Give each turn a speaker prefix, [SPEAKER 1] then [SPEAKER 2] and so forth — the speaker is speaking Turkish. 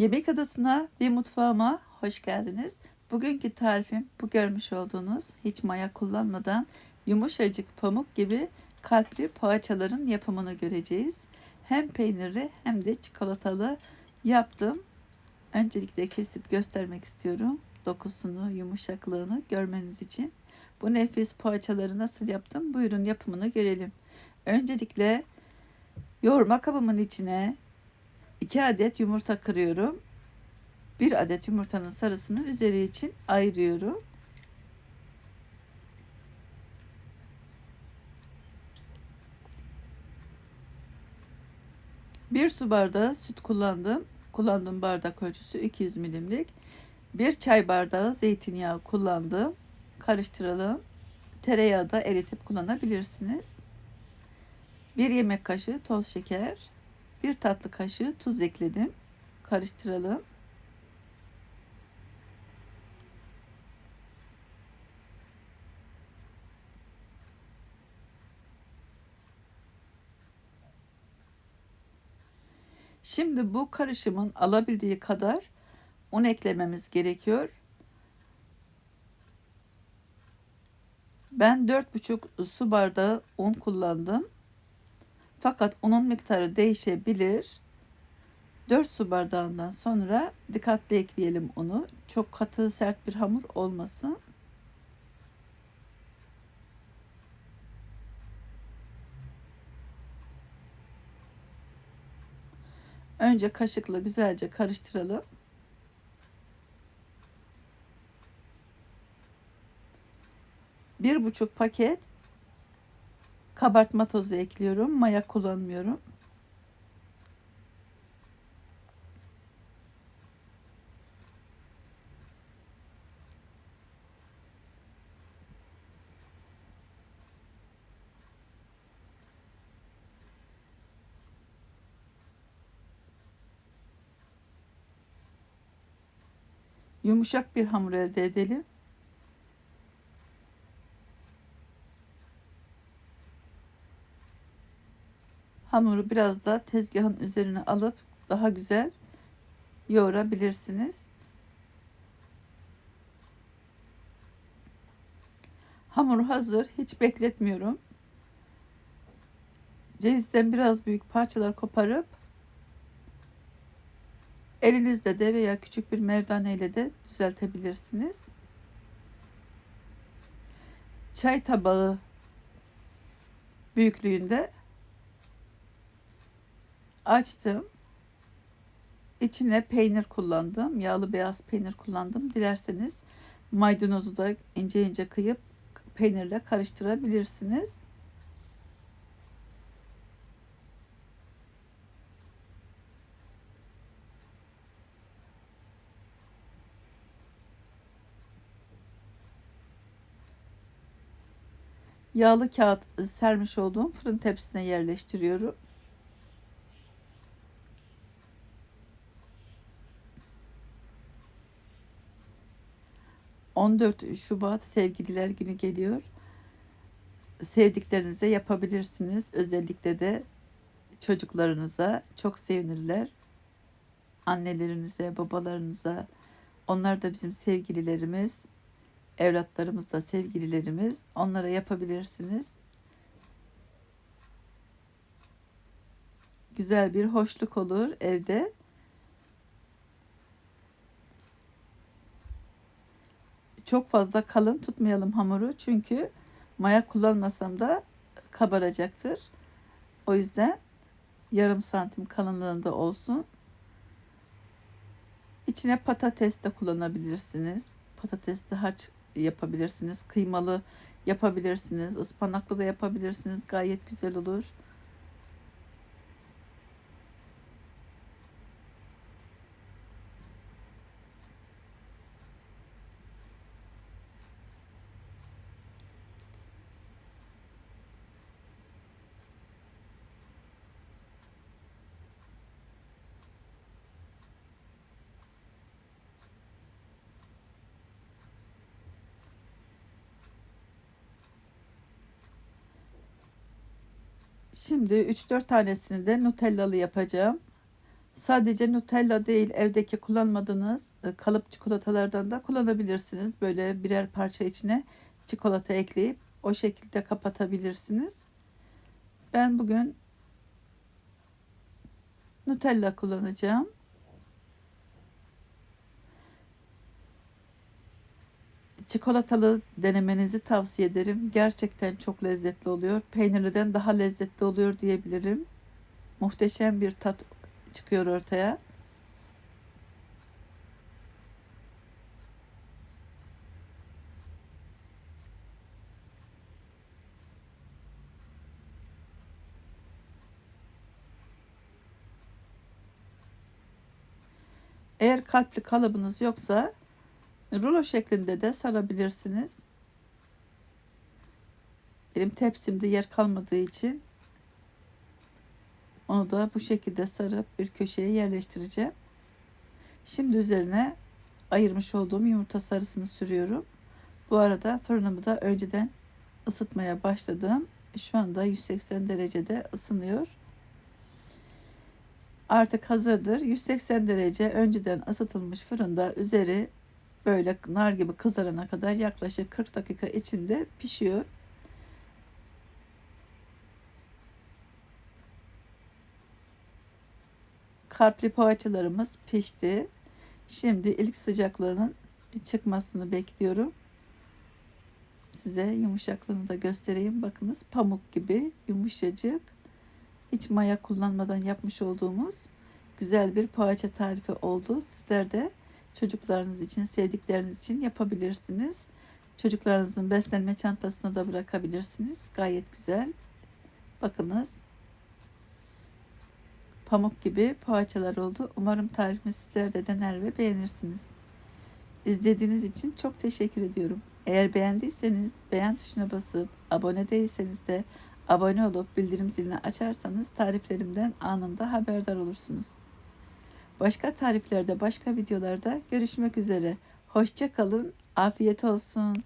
[SPEAKER 1] Yemek adasına ve mutfağıma hoş geldiniz. Bugünkü tarifim bu görmüş olduğunuz hiç maya kullanmadan yumuşacık pamuk gibi kalpli poğaçaların yapımını göreceğiz. Hem peynirli hem de çikolatalı yaptım. Öncelikle kesip göstermek istiyorum. Dokusunu, yumuşaklığını görmeniz için. Bu nefis poğaçaları nasıl yaptım? Buyurun yapımını görelim. Öncelikle yoğurma kabımın içine 2 adet yumurta kırıyorum. 1 adet yumurtanın sarısını üzeri için ayırıyorum. Bir su bardağı süt kullandım. Kullandığım bardak ölçüsü 200 milimlik. Bir çay bardağı zeytinyağı kullandım. Karıştıralım. Tereyağı da eritip kullanabilirsiniz. Bir yemek kaşığı toz şeker, bir tatlı kaşığı tuz ekledim. Karıştıralım. Şimdi bu karışımın alabildiği kadar un eklememiz gerekiyor. Ben 4,5 su bardağı un kullandım. Fakat unun miktarı değişebilir. 4 su bardağından sonra dikkatli ekleyelim unu. Çok katı sert bir hamur olmasın. Önce kaşıkla güzelce karıştıralım. Bir buçuk paket kabartma tozu ekliyorum. Maya kullanmıyorum. Yumuşak bir hamur elde edelim. Hamuru biraz da tezgahın üzerine alıp daha güzel yoğurabilirsiniz. Hamur hazır. Hiç bekletmiyorum. Cevizden biraz büyük parçalar koparıp elinizde de veya küçük bir merdane ile de düzeltebilirsiniz. Çay tabağı büyüklüğünde açtım. İçine peynir kullandım. Yağlı beyaz peynir kullandım. Dilerseniz maydanozu da ince ince kıyıp peynirle karıştırabilirsiniz. Yağlı kağıt sermiş olduğum fırın tepsisine yerleştiriyorum. 14 Şubat Sevgililer Günü geliyor. Sevdiklerinize yapabilirsiniz. Özellikle de çocuklarınıza çok sevinirler. Annelerinize, babalarınıza. Onlar da bizim sevgililerimiz. Evlatlarımız da sevgililerimiz. Onlara yapabilirsiniz. Güzel bir hoşluk olur evde. Çok fazla kalın tutmayalım hamuru. Çünkü maya kullanmasam da kabaracaktır. O yüzden yarım santim kalınlığında olsun. İçine patates de kullanabilirsiniz. Patatesli harç yapabilirsiniz. Kıymalı yapabilirsiniz. ıspanaklı da yapabilirsiniz. Gayet güzel olur. Şimdi 3-4 tanesini de nutellalı yapacağım. Sadece Nutella değil, evdeki kullanmadığınız e, kalıp çikolatalardan da kullanabilirsiniz. Böyle birer parça içine çikolata ekleyip o şekilde kapatabilirsiniz. Ben bugün Nutella kullanacağım. Çikolatalı denemenizi tavsiye ederim. Gerçekten çok lezzetli oluyor. Peynirliden daha lezzetli oluyor diyebilirim. Muhteşem bir tat çıkıyor ortaya. Eğer kalpli kalıbınız yoksa rulo şeklinde de sarabilirsiniz. Benim tepsimde yer kalmadığı için onu da bu şekilde sarıp bir köşeye yerleştireceğim. Şimdi üzerine ayırmış olduğum yumurta sarısını sürüyorum. Bu arada fırınımı da önceden ısıtmaya başladım. Şu anda 180 derecede ısınıyor. Artık hazırdır. 180 derece önceden ısıtılmış fırında üzeri böyle nar gibi kızarana kadar yaklaşık 40 dakika içinde pişiyor. Kalpli poğaçalarımız pişti. Şimdi ilk sıcaklığının çıkmasını bekliyorum. Size yumuşaklığını da göstereyim. Bakınız pamuk gibi yumuşacık. Hiç maya kullanmadan yapmış olduğumuz güzel bir poğaça tarifi oldu. Sizler de çocuklarınız için, sevdikleriniz için yapabilirsiniz. Çocuklarınızın beslenme çantasına da bırakabilirsiniz. Gayet güzel. Bakınız pamuk gibi poğaçalar oldu. Umarım tarifimi sizler de dener ve beğenirsiniz. İzlediğiniz için çok teşekkür ediyorum. Eğer beğendiyseniz beğen tuşuna basıp abone değilseniz de abone olup bildirim zilini açarsanız tariflerimden anında haberdar olursunuz. Başka tariflerde, başka videolarda görüşmek üzere. Hoşça kalın, afiyet olsun.